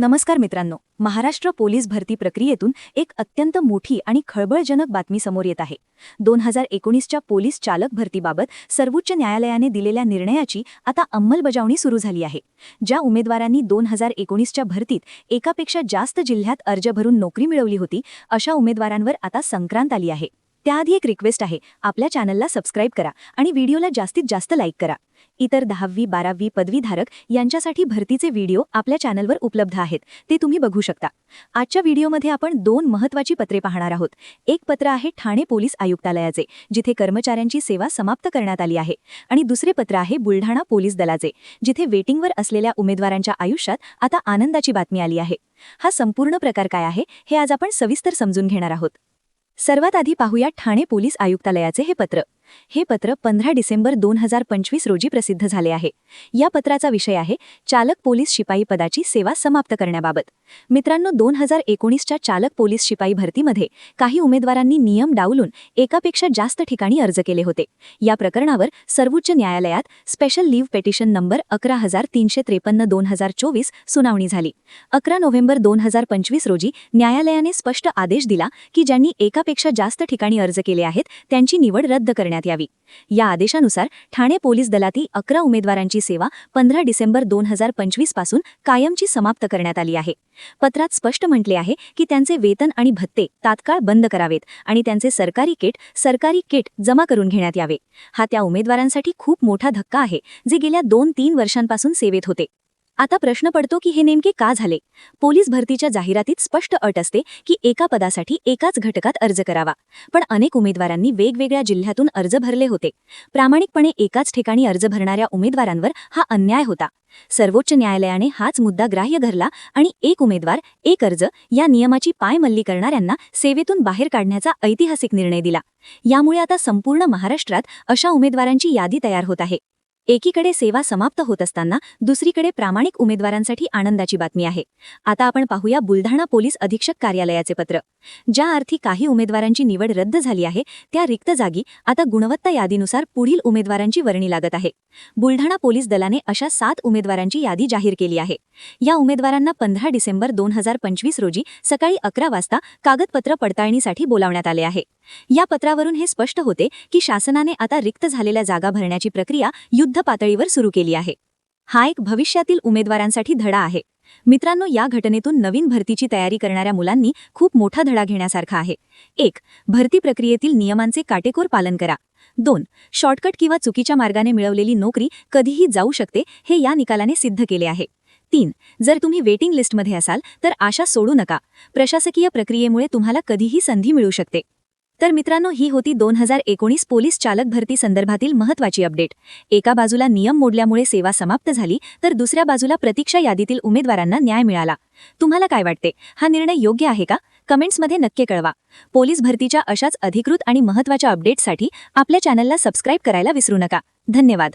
नमस्कार मित्रांनो महाराष्ट्र पोलीस भरती प्रक्रियेतून एक अत्यंत मोठी आणि खळबळजनक बातमी समोर येत आहे. दोन हजार एकोणीसच्या पोलीस चालक भरतीबाबत सर्वोच्च न्यायालयाने दिलेल्या निर्णयाची आता अंमलबजावणी सुरू झाली आहे. ज्या उमेदवारांनी दोन हजार एकोणीसच्या भरतीत एकापेक्षा जास्त जिल्ह्यात अर्ज भरून नोकरी मिळवली होती अशा उमेदवारांवर आता संक्रांत आली आहे. त्याआधी एक रिक्वेस्ट आहे. आपल्या चॅनलला सबस्क्राईब करा आणि व्हिडिओला जास्तीत जास्त लाईक करा. इतर दहावी बारावी पदवीधारक यांच्यासाठी भरतीचे व्हिडिओ आपल्या चॅनलवर उपलब्ध आहेत. ते तुम्ही बघू शकता. आजच्या व्हिडिओमध्ये आपण दोन महत्त्वाची पत्रे पाहणार आहोत. एक पत्र आहे ठाणे पोलीस आयुक्तालयाचे जिथे कर्मचाऱ्यांची सेवा समाप्त करण्यात आली आहे. आणि दुसरे पत्र आहे बुलढाणा पोलीस दलाचे जिथे वेटिंगवर असलेल्या उमेदवारांच्या आयुष्यात आता आनंदाची बातमी आली आहे. हा संपूर्ण प्रकार काय आहे हे आज आपण सविस्तर समजून घेणार आहोत. सर्वात आधी पाहूया ठाणे पोलीस आयुक्तालयाचे हे पत्र. हे पत्र पंधरा डिसेंबर दोन हजार पंचवीस रोजी प्रसिद्ध झाले आहे. या पत्राचा विषय आहे चालक पोलीस शिपाई पदाची सेवा समाप्त करण्याबाबत. मित्रांनो दोन हजार एकोणीसच्या चालक पोलीस शिपाई भरतीमध्ये काही उमेदवारांनी नियम डावलून एकापेक्षा जास्त ठिकाणी अर्ज केले होते. या प्रकरणावर सर्वोच्च न्यायालयात स्पेशल लीव्ह पेटिशन नंबर अकरा हजार तीनशे त्रेपन्न दोन हजार चोवीस सुनावणी झाली. अकरा नोव्हेंबर दोन हजार पंचवीस रोजी न्यायालयाने स्पष्ट आदेश दिला की ज्यांनी एकापेक्षा जास्त ठिकाणी अर्ज केले आहेत त्यांची निवड रद्द करण्यात यावी. या आदेशानुसार ठाणे पोलीस दलातील अकरा उमेदवारांची सेवा पंधरा डिसेंबर दोन हजार पंचवीसपासून कायमची समाप्त करण्यात आली आहे. पत्रात स्पष्ट म्हटले आहे की त्यांचे वेतन आणि भत्ते तात्काळ बंद करावेत आणि त्यांचे सरकारी किट सरकारी किट जमा करून घेण्यात यावे. हा त्या उमेदवारांसाठी खूप मोठा धक्का आहे जे गेल्या दोन तीन वर्षांपासून सेवेत होते. आता प्रश्न पडतो की हे नेमके का झाले? पोलीस भरतीच्या जाहिरातीत स्पष्ट अट असते की एका पदासाठी एकाच घटकात अर्ज करावा. पण अनेक उमेदवारांनी वेगवेगळ्या जिल्ह्यातून अर्ज भरले होते. प्रामाणिकपणे एकाच ठिकाणी अर्ज भरणाऱ्या उमेदवारांवर हा अन्याय होता. सर्वोच्च न्यायालयाने हाच मुद्दा ग्राह्य धरला आणि एक उमेदवार एक अर्ज या नियमाची पायमल्ली करणाऱ्यांना सेवेतून बाहेर काढण्याचा ऐतिहासिक निर्णय दिला. यामुळे आता संपूर्ण महाराष्ट्रात अशा उमेदवारांची यादी तयार होत आहे. एकीकडे सेवा समाप्त होत असताना दुसरीकडे प्रामाणिक उमेदवारांसाठी आनंदाची बातमी आहे. आता आपण पाहूया बुलढाणा पोलीस अधीक्षक कार्यालयाचे पत्र. ज्या अर्थी काही उमेदवारांची निवड रद्द झाली आहे त्या रिक्त जागी आता गुणवत्ता यादीनुसार पुढील उमेदवारांची वर्णी लागत आहे. बुलढाणा पोलीस दलाने अशा सात उमेदवारांची यादी जाहीर केली आहे. या उमेदवारांना पंधरा डिसेंबर दोन हजार पंचवीस रोजी सकाळी अकरा वाजता कागदपत्र पडताळणीसाठी बोलावण्यात आले आहे. या पत्रावरून हे स्पष्ट होते की शासनाने आता रिक्त झालेल्या जागा भरण्याची प्रक्रिया युद्ध पातळीवर सुरू केली आहे. हा एक भविष्यातील उमेदवारांसाठी धडा आहे. मित्रांनो या घटनेतून नवीन भरतीची तयारी करणाऱ्या मुलांनी खूप मोठा धडा घेण्यासारखा आहे. एक भरती प्रक्रियेतील नियमांचे काटेकोर पालन करा. दोन शॉर्टकट किंवा चुकीच्या मार्गाने मिळवलेली नोकरी कधीही जाऊ शकते हे या निकालाने सिद्ध केले आहे. तीन जर तुम्ही वेटिंग लिस्टमध्ये असाल तर आशा सोडू नका. प्रशासकीय प्रक्रियेमुळे तुम्हाला कधीही संधी मिळू शकते. तर मित्रांनो ही होती दोन हजार एकोणीस पोलीस चालक भरती संदर्भातील महत्त्वाची अपडेट. एका बाजूला नियम मोडल्यामुळे सेवा समाप्त झाली तर दुसऱ्या बाजूला प्रतीक्षा यादीतील उमेदवारांना न्याय मिळाला. तुम्हाला काय वाटते? हा निर्णय योग्य आहे का? कमेंट्समध्ये नक्की कळवा. पोलीस भरतीच्या अशाच अधिकृत आणि महत्त्वाच्या अपडेट्ससाठी आपल्या चॅनलला सबस्क्राईब करायला विसरू नका. धन्यवाद.